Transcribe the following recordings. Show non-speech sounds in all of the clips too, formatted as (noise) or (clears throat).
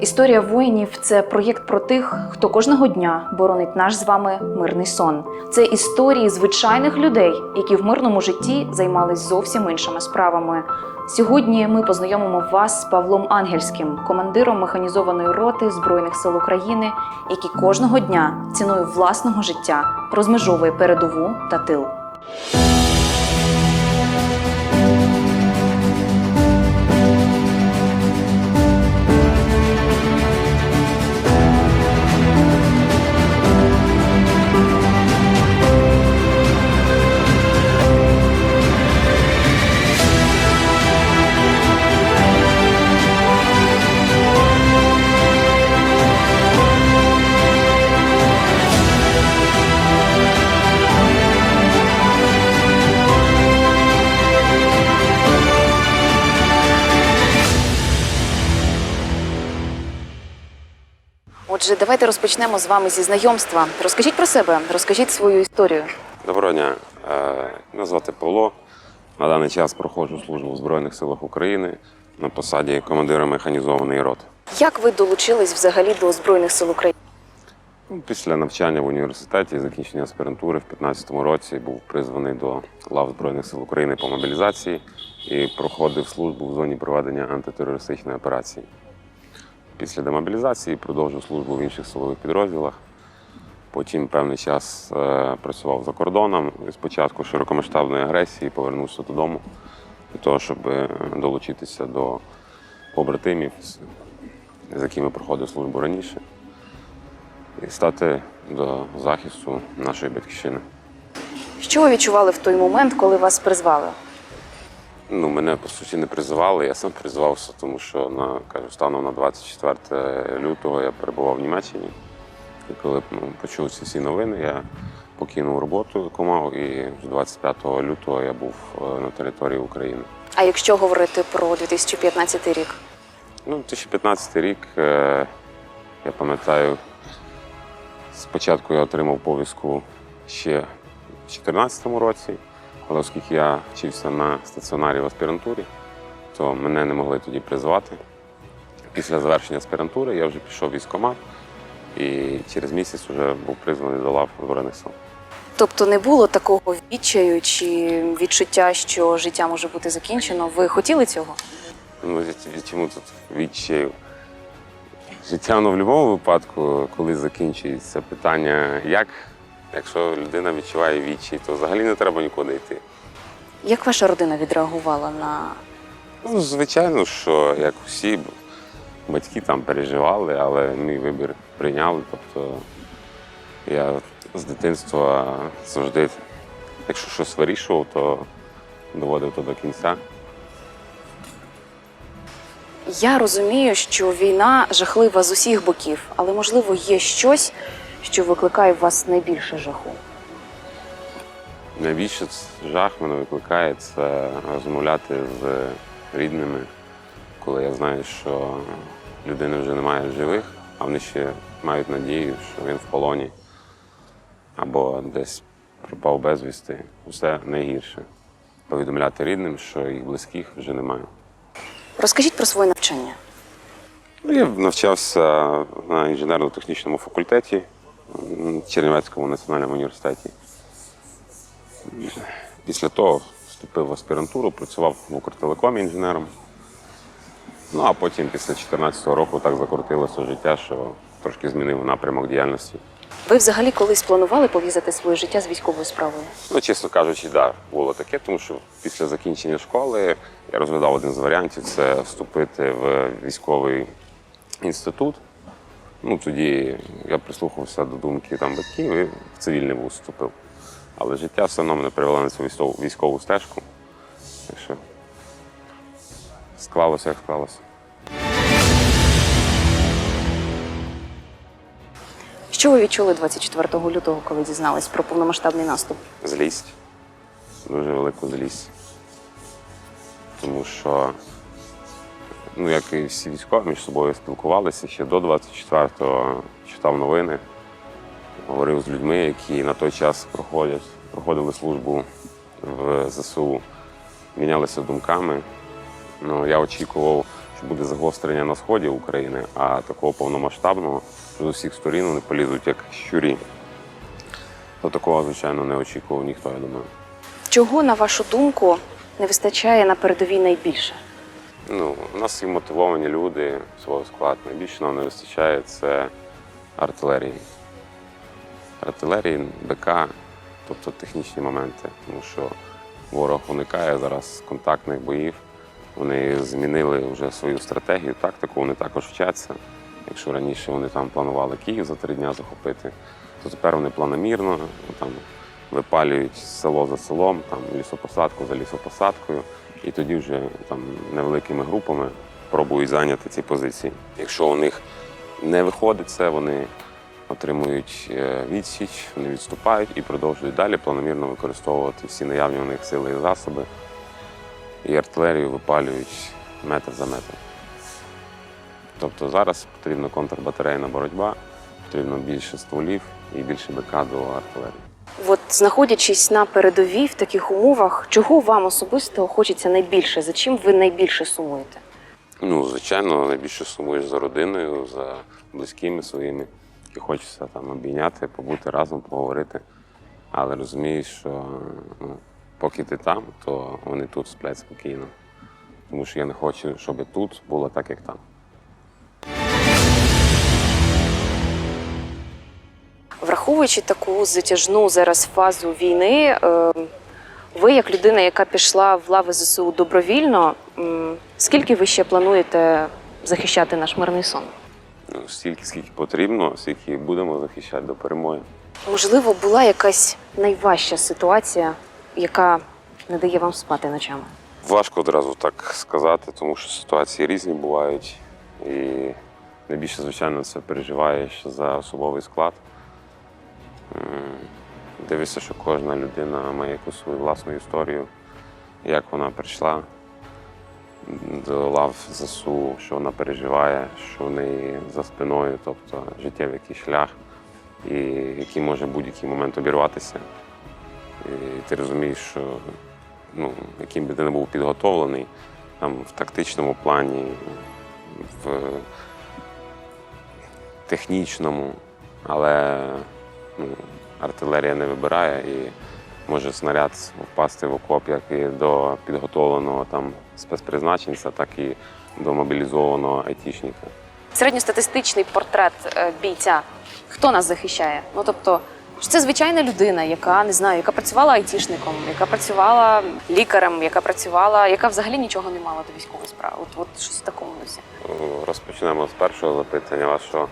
Історія воїнів це проєкт про тих, хто кожного дня боронить наш з вами мирний сон. Це історії звичайних людей, які в мирному житті займались зовсім іншими справами. Сьогодні ми познайомимо вас з Павлом Ангельським, командиром механізованої роти Збройних сил України, який кожного дня ціною власного життя розмежовує передову та тил. Отже, давайте розпочнемо з вами зі знайомства. Розкажіть про себе, розкажіть свою історію. Доброго дня. Е, Мене звати Павло. На даний час проходжу службу в Збройних силах України на посаді командира механізованої роти. Як ви долучились взагалі до Збройних сил України? Ну, Після навчання в університеті і закінчення аспірантури в 2015 році був призваний до лав Збройних сил України по мобілізації і проходив службу в зоні проведення антитерористичної операції. Після демобілізації продовжив службу в інших силових підрозділах. Потім певний час е, працював за кордоном. Спочатку широкомасштабної агресії повернувся додому для того, щоб е, долучитися до побратимів, з якими проходив службу раніше, і стати до захисту нашої батьківщини. Що ви відчували в той момент, коли вас призвали? Ну, мене по суті не призивали, я сам призивався, тому що на кажу, станом на 24 лютого я перебував в Німеччині. І коли ну, почув ці всі новини, я покинув роботу, яку мав, і 25 лютого я був е, на території України. А якщо говорити про 2015 рік? Ну, 2015 рік, е, я пам'ятаю, спочатку я отримав повістку ще в 2014 році, але оскільки я вчився на стаціонарі в аспірантурі, то мене не могли тоді призвати. Після завершення аспірантури я вже пішов в військкомат і через місяць вже був призваний до лав Збройних сил. Тобто не було такого відчаю чи відчуття, що життя може бути закінчено. Ви хотіли цього? Ну, чому тут відчаю? Життя воно в будь-якому випадку, коли закінчується питання, як, якщо людина відчуває відчай, то взагалі не треба нікуди йти. Як ваша родина відреагувала на Ну, звичайно, що як всі б- батьки там переживали, але мій вибір прийняли. Тобто я з дитинства завжди, якщо щось вирішував, то доводив то до кінця. Я розумію, що війна жахлива з усіх боків, але можливо є щось, що викликає в вас найбільше жаху. Найбільше жах мене викликає це розмовляти з рідними, коли я знаю, що людини вже немає живих, а вони ще мають надію, що він в полоні або десь пропав безвісти. Усе найгірше. Повідомляти рідним, що їх близьких вже немає. Розкажіть про своє навчання. Ну, Я навчався на інженерно-технічному факультеті Чернівецькому національному університеті. Після того вступив в аспірантуру, працював в Укртелекомі інженером. Ну а потім, після 2014 року, так закрутилося життя, що трошки змінив напрямок діяльності. Ви взагалі колись планували пов'язати своє життя з військовою справою? Ну, чесно кажучи, так, да, було таке, тому що після закінчення школи я розглядав один з варіантів це вступити в військовий інститут. Ну, тоді я прислухався до думки там батьків і в цивільний вуз вступив. Але життя все одно мене привело на цю військову, стежку. Так що склалося, як склалося. Що ви відчули 24 лютого, коли дізнались про повномасштабний наступ? Злість. Дуже велику злість. Тому що, ну, як і всі військові між собою спілкувалися ще до 24-го, читав новини, говорив з людьми, які на той час проходять, проходили службу в ЗСУ, мінялися думками. Ну, я очікував, що буде загострення на сході України, а такого повномасштабного з усіх сторін вони полізуть як щурі. То такого, звичайно, не очікував ніхто, я думаю. Чого, на вашу думку, не вистачає на передовій найбільше? Ну, у нас є мотивовані люди, свого склад. Найбільше нам не вистачає це артилерії. Артилерії, БК, тобто технічні моменти. Тому що ворог уникає зараз контактних боїв. Вони змінили вже свою стратегію, тактику, вони також вчаться. Якщо раніше вони там планували Київ за три дні захопити, то тепер вони планомірно там, випалюють село за селом, там, лісопосадку за лісопосадкою, і тоді вже там, невеликими групами пробують зайняти ці позиції. Якщо у них не виходить це, вони отримують е, відсіч, вони відступають і продовжують далі планомірно використовувати всі наявні у них сили і засоби. І артилерію випалюють метр за метр. Тобто зараз потрібна контрбатарейна боротьба, потрібно більше стволів і більше БК до артилерії. От знаходячись на передовій в таких умовах, чого вам особисто хочеться найбільше? За чим ви найбільше сумуєте? Ну, звичайно, найбільше сумуєш за родиною, за близькими своїми. І хочеться там обійняти, побути разом, поговорити. Але розумієш, що ну, поки ти там, то вони тут сплять спокійно. Тому що я не хочу, щоб тут було так, як там. Враховуючи таку затяжну зараз фазу війни, е, ви, як людина, яка пішла в лави ЗСУ добровільно, скільки ви ще плануєте захищати наш мирний сон? Ну, стільки, скільки потрібно, стільки будемо захищати до перемоги. Можливо, була якась найважча ситуація, яка не дає вам спати ночами. Важко одразу так сказати, тому що ситуації різні бувають. І найбільше, звичайно, це переживаєш за особовий склад. Дивишся, що кожна людина має якусь свою власну історію, як вона прийшла до лав ЗСУ, що вона переживає, що в неї за спиною, тобто життєвий якийсь шлях, і який може будь-який момент обірватися. І ти розумієш, що ну, яким би ти не був підготовлений, там, в тактичному плані, в технічному, але ну, артилерія не вибирає і може снаряд впасти в окоп як і до підготовленого там спецпризначенця, так і до мобілізованого айтішника. Середньостатистичний портрет е, бійця. Хто нас захищає? Ну тобто, це звичайна людина, яка не знаю, яка працювала айтішником, яка працювала лікарем, яка працювала, яка взагалі нічого не мала до військової справи. От, от щось в такому дусі. Розпочнемо з першого запитання вашого.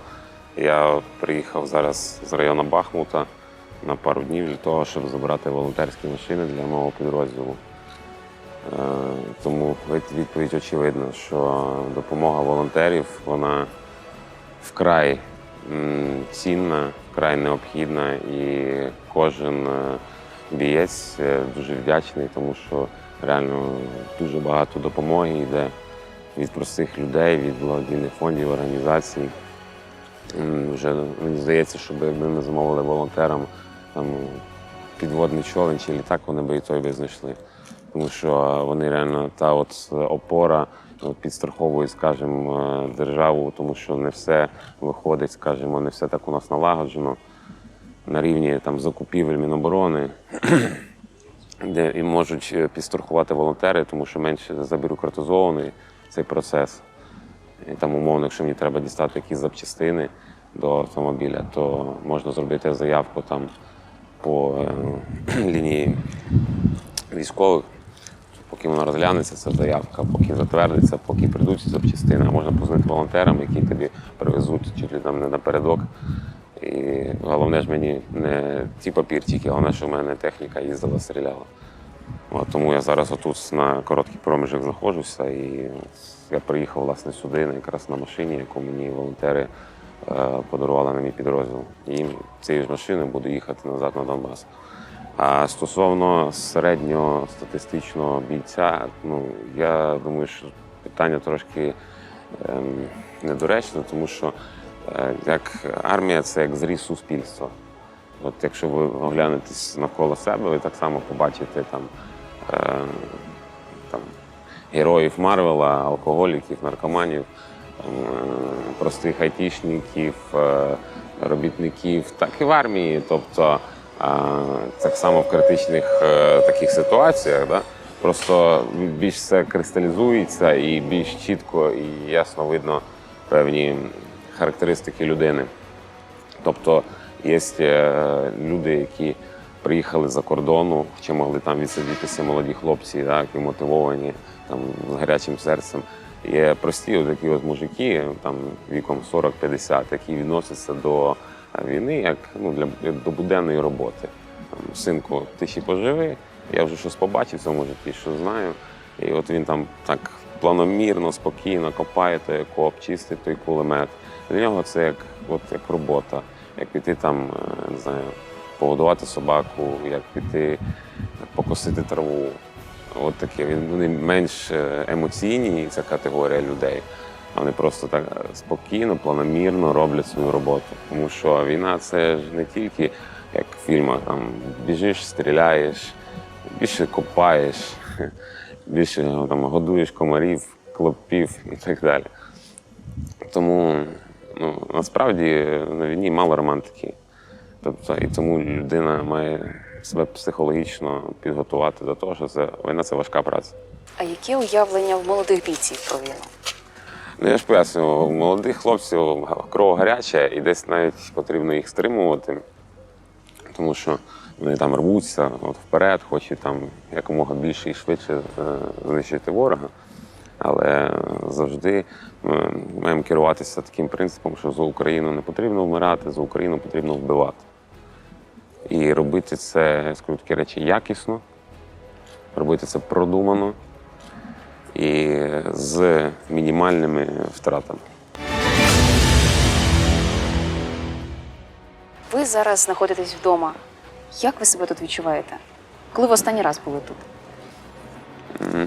Я приїхав зараз з району Бахмута на пару днів для того, щоб забрати волонтерські машини для мого підрозділу. Е, Тому відповідь очевидна, що допомога волонтерів вона вкрай цінна, вкрай необхідна, і кожен е, бієць е, дуже вдячний, тому що реально дуже багато допомоги йде від простих людей, від благодійних фондів, організацій. Вже мені здається, щоб якби ми замовили волонтерам там підводний човен чи літак, вони би і той би знайшли. Тому що вони реально та от опора от, підстраховують, скажімо, е, державу, тому що не все виходить, скажімо, не все так у нас налагоджено на рівні там закупівель Міноборони, (clears throat) де і можуть е, підстрахувати волонтери, тому що менше забюрократизований цей процес. І там, умовно, якщо мені треба дістати якісь запчастини до автомобіля, то можна зробити заявку там по е, (clears throat) лінії військових. Поки вона розглянеться, ця заявка, поки затвердиться, поки прийдуть запчастини, а можна позвонити волонтерам, які тобі привезуть чуть ли там не напередок. І головне ж мені не ті папірчики, головне, що в мене техніка їздила, стріляла. От, тому я зараз отут на короткий проміжок знаходжуся, і я приїхав власне сюди, на- якраз на машині, яку мені волонтери е, подарували на мій підрозділ. І цією ж машиною буду їхати назад на Донбас. А стосовно середнього статистичного бійця, ну я думаю, що питання трошки ем, недоречне, тому що е, як армія це як зріз суспільства. От якщо ви оглянетесь навколо себе, ви так само побачите там, е, героїв Марвела, алкоголіків, наркоманів, е, простих айтішників, е, робітників, так і в армії. Тобто е, так само в критичних таких ситуаціях. Да? Просто більш все кристалізується і більш чітко і ясно видно певні характеристики людини. Тобто є люди, які приїхали за кордону, чи могли там відсидітися молоді хлопці, так, які мотивовані там, з гарячим серцем. Є прості от такі от мужики, там віком 40-50, які відносяться до війни як ну, для, до буденної роботи. Там, Синку, ти ще поживи, я вже щось побачив в цьому житті, що знаю. І от він там так планомірно, спокійно копає той окоп, чистить той кулемет. Для нього це як, от, як робота, як піти там, е, не знаю, погодувати собаку, як піти покосити траву. От таке. Він- Вони менш е, емоційні, ця категорія людей. а Вони просто так спокійно, планомірно роблять свою роботу. Тому що війна це ж не тільки як в фільмах, там біжиш, стріляєш, більше копаєш, (laughs) більше ну, там, годуєш комарів, клопів і так далі. Тому ну, насправді на війні мало романтики. Тобто, і тому людина має себе психологічно підготувати до того, що це війна це важка праця. А яке уявлення в молодих бійців про війну? Ну, я ж пояснюю, у молодих хлопців кров гаряча, і десь навіть потрібно їх стримувати, тому що вони там рвуться от вперед, хочуть там якомога більше і швидше е, знищити ворога. Але завжди ми маємо керуватися таким принципом, що за Україну не потрібно вмирати, за Україну потрібно вбивати. І робити це, скажу такі речі, якісно, робити це продумано і з мінімальними втратами. Ви зараз знаходитесь вдома. Як ви себе тут відчуваєте? Коли в останній раз були тут?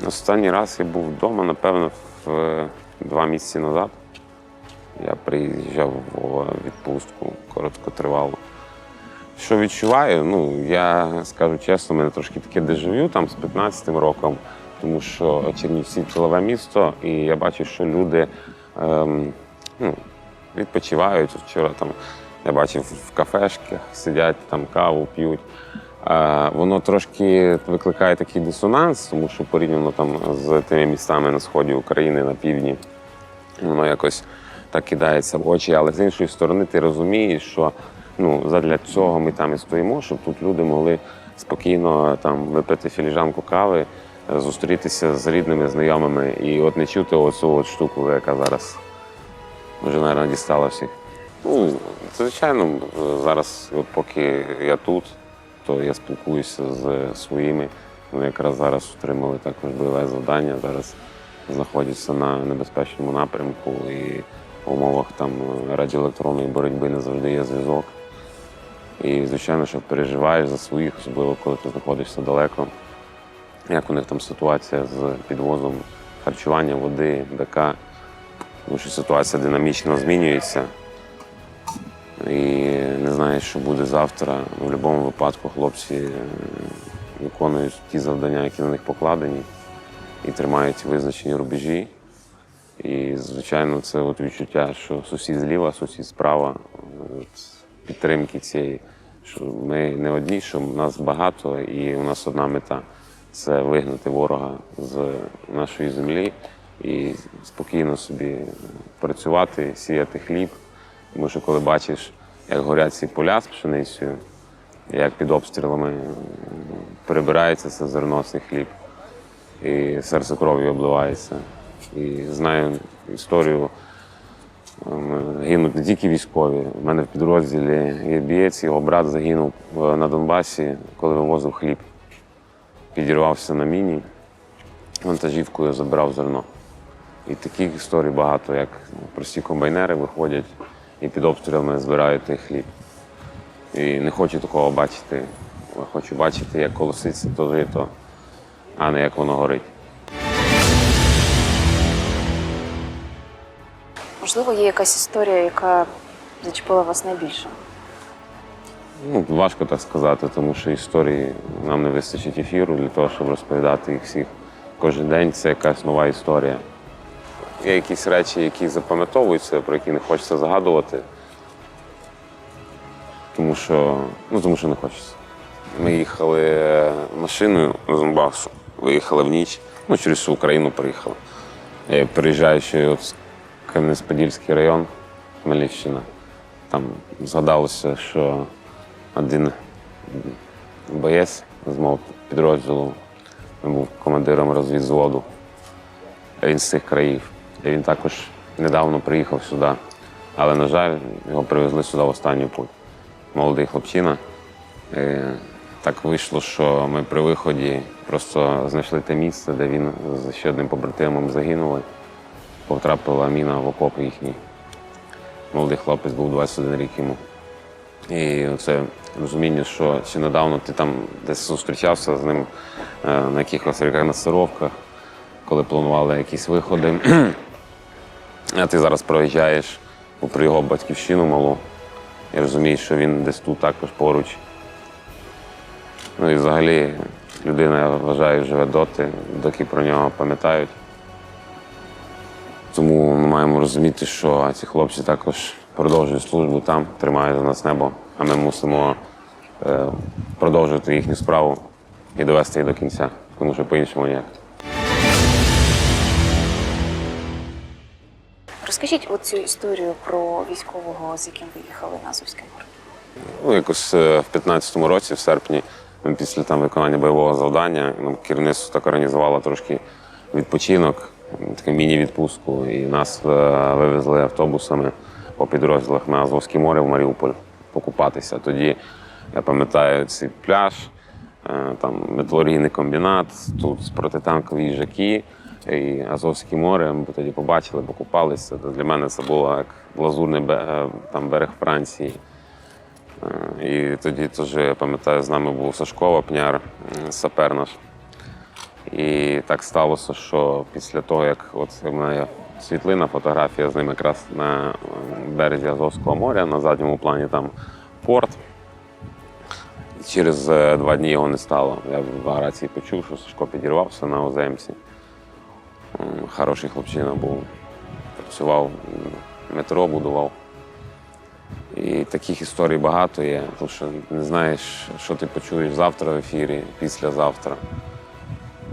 Останній раз я був вдома, напевно, в е, два місяці назад. Я приїжджав в відпустку короткотривалу. Що відчуваю? Ну, я скажу чесно, мене трошки таке дежавю там з 15-м роком, тому що Чернівці тилове місто, і я бачу, що люди ем, ну, відпочивають. Вчора там я бачив в кафешках, сидять там каву п'ють. Е, Воно трошки викликає такий дисонанс, тому що порівняно там з тими містами на сході України, на півдні, воно якось так кидається в очі. Але з іншої сторони, ти розумієш, що ну, задля цього ми там і стоїмо, щоб тут люди могли спокійно там випити філіжанку кави, е, зустрітися з рідними, знайомими і от не чути оцю от штуку, яка зараз вже, мабуть, дістала всіх. Ну, звичайно, зараз, от поки я тут, то я спілкуюся з своїми. Вони якраз зараз отримали також бойове завдання. Зараз знаходяться на небезпечному напрямку і в умовах там радіоелектронної боротьби не завжди є зв'язок. І, звичайно, що переживаєш за своїх, особливо коли ти знаходишся далеко. Як у них там ситуація з підвозом харчування, води, БК. Тому що ситуація динамічно змінюється. І не знаєш, що буде завтра. В будь-якому випадку хлопці е, виконують ті завдання, які на них покладені, і тримають визначені рубежі. І, звичайно, це от відчуття, що сусід зліва, сусід справа, підтримки цієї, що ми не одні, що нас багато, і у нас одна мета це вигнати ворога з нашої землі і спокійно собі працювати, сіяти хліб. Тому що коли бачиш, як горять ці поля з пшеницею, як під обстрілами перебирається це зерно, цей хліб, і серце кров'ю обливається. І знаю історію, гинуть не тільки військові. У мене в підрозділі є бієць, його брат загинув е, на Донбасі, коли вивозив хліб. Підірвався на міні, вантажівкою забирав зерно. І таких історій багато, як прості комбайнери виходять і під обстрілами збирають той хліб. І не хочу такого бачити. Хочу бачити, як колоситься то жито, а не як воно горить. Можливо, є якась історія, яка зачепила вас найбільше. Ну, важко так сказати, тому що історії нам не вистачить ефіру для того, щоб розповідати їх всіх. кожен день це якась нова історія. Є якісь речі, які запам'ятовуються, про які не хочеться згадувати. Тому що, ну, тому що не хочеться. Ми їхали е, машиною з Донбасу, виїхали в ніч, ну, через всю Україну приїхали. Я переїжджаючи от Кам'янець-Подільський район, Хмельниччина, там згадалося, що один боєць з мого підрозділу був командиром розвідзводу. Він з цих країв. І він також недавно приїхав сюди. Але, на жаль, його привезли сюди в останню путь. Молодий хлопчина. І так вийшло, що ми при виході просто знайшли те місце, де він з ще одним побратимом загинули. Потрапила міна в окоп їхній. Молодий хлопець був 21 рік йому. І це розуміння, що ще недавно ти там десь зустрічався з ним е, на якихось рекогносцировках, коли планували якісь виходи. (clears throat) А ти зараз проїжджаєш попри його батьківщину малу і розумієш, що він десь тут також поруч. Ну і взагалі людина, я вважаю, живе доти, доки про нього пам'ятають. Тому ми маємо розуміти, що ці хлопці також продовжують службу там, тримають за нас небо, а ми мусимо е, продовжувати їхню справу і довести її до кінця, тому що по-іншому ніяк. Розкажіть оцю історію про військового, з яким ви їхали на Азовське море. Ну, якось е, в 15-му році, в серпні, ми після там виконання бойового завдання, нам керівництво так організувало трошки відпочинок, таку міні-відпустку, і нас е, вивезли автобусами по підрозділах на Азовське море в Маріуполь покупатися. Тоді я пам'ятаю цей пляж, е, там металургійний комбінат, тут протитанкові їжаки. І Азовське море, ми тоді побачили, покупалися. Для мене це було як лазурний е, там, берег Франції. І тоді теж, я пам'ятаю, з нами був Сашко Вапняр, м, сапер наш. І так сталося, що після того, як в мене світлина, фотографія з ним якраз на березі Азовського моря, на задньому плані там порт. Через е, два дні його не стало. Я в аграції почув, що Сашко підірвався на оземці. Хороший хлопчина був. Працював, метро будував. І таких історій багато є, тому що не знаєш, що ти почуєш завтра в ефірі, післязавтра.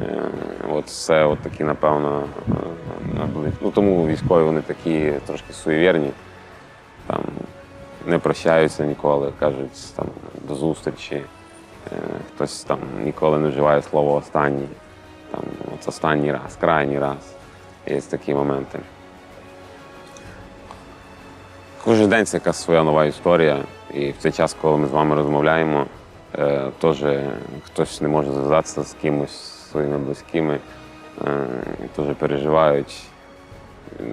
Е, От от такі, напевно, е, ну, тому військові вони такі трошки суєвірні, там не прощаються ніколи, кажуть там, до зустрічі. Е, Хтось там ніколи не вживає слово останній. Там, от останній раз, крайній раз. Є такі моменти. Кожен день це якась своя нова історія. І в цей час, коли ми з вами розмовляємо, теж хтось не може зв'язатися з кимось своїми близькими, е, теж переживають.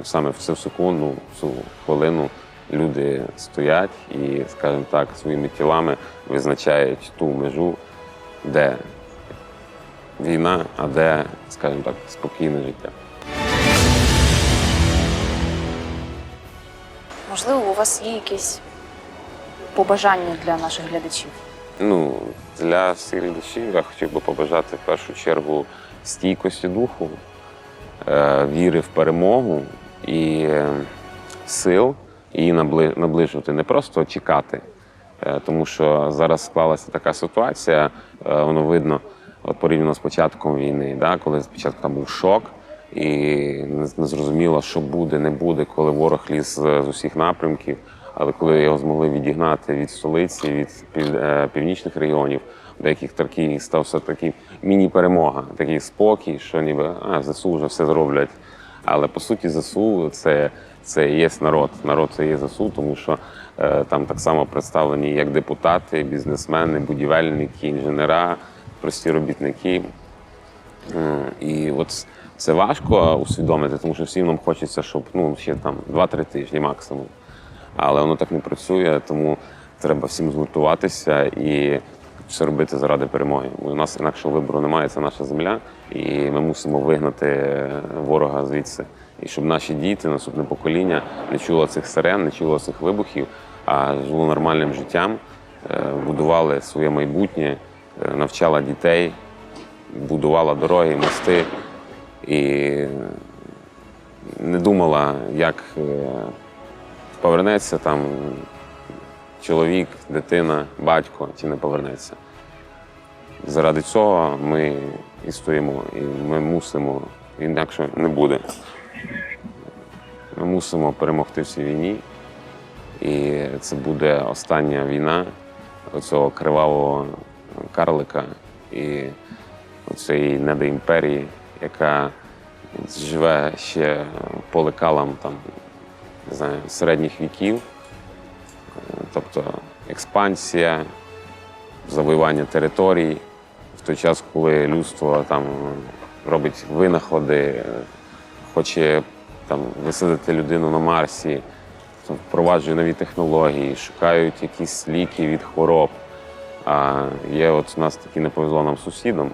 Саме в цю секунду, в цю хвилину люди стоять і, скажімо так, своїми тілами визначають ту межу, де війна, а де, скажімо так, спокійне життя. Можливо, у вас є якісь побажання для наших глядачів? Ну, для всіх глядачів я хотів би побажати в першу чергу стійкості духу, е, віри в перемогу і е, сил її наближувати, не просто чекати. Е, Тому що зараз склалася така ситуація, воно видно от порівняно з початком війни, да, коли спочатку там був шок, і не зрозуміло, що буде, не буде, коли ворог ліз з усіх напрямків. Але коли його змогли відігнати від столиці, від е, північних регіонів, до яких такий все таки міні-перемога, такий спокій, що ніби а, ЗСУ вже все зроблять. Але по суті, ЗСУ це, це є народ. Народ це є ЗСУ, тому що е, там так само представлені як депутати, бізнесмени, будівельники, інженера, прості робітники. М, І от це важко усвідомити, тому що всім нам хочеться, щоб ну, ще там 2-3 тижні максимум. Але воно так не працює, тому треба всім згуртуватися і все робити заради перемоги. У нас інакшого вибору немає, це наша земля, і ми мусимо вигнати ворога звідси. І щоб наші діти, наступне покоління не чуло цих сирен, не чуло цих вибухів, а жило нормальним життям, е, будували своє майбутнє, е, навчала дітей, будувала дороги, мости і не думала, як е, повернеться там чоловік, дитина, батько чи не повернеться. Заради цього ми і стоїмо, і ми мусимо, інакше не буде. Ми мусимо перемогти в цій війні. І це буде остання війна оцього кривавого карлика і цієї недоімперії, яка живе ще по лекалам там, не знаю, середніх віків. Тобто експансія, завоювання територій в той час, коли людство там робить винаходи, хоче там висадити людину на Марсі, впроваджує нові технології, шукають якісь ліки від хвороб. А є от у нас такий не повезло нам сусідом,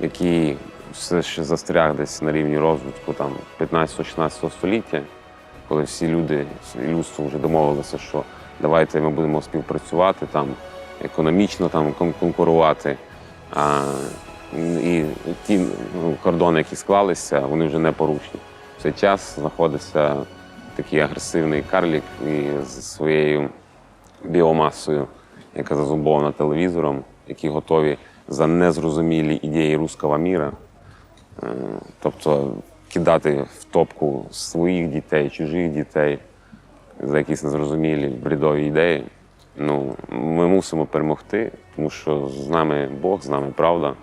який все ще застряг десь на рівні розвитку там 15-16 століття, коли всі люди, і людство вже домовилися, що давайте ми будемо співпрацювати там, економічно там конкурувати. А, і ті ну, кордони, які склалися, вони вже не порушні. В цей час знаходиться такий агресивний карлік і з своєю біомасою, яка зазумбована телевізором, які готові за незрозумілі ідеї руського міра, е, тобто кидати в топку своїх дітей, чужих дітей за якісь незрозумілі бредові ідеї. Ну, ми мусимо перемогти, тому що з нами Бог, з нами правда,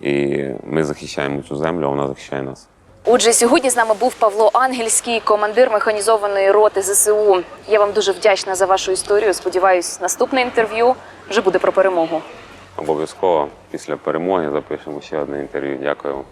і ми захищаємо цю землю, а вона захищає нас. Отже, сьогодні з нами був Павло Ангельський, командир механізованої роти ЗСУ. Я вам дуже вдячна за вашу історію. Сподіваюсь, наступне інтерв'ю вже буде про перемогу. Обов'язково після перемоги запишемо ще одне інтерв'ю. Дякую.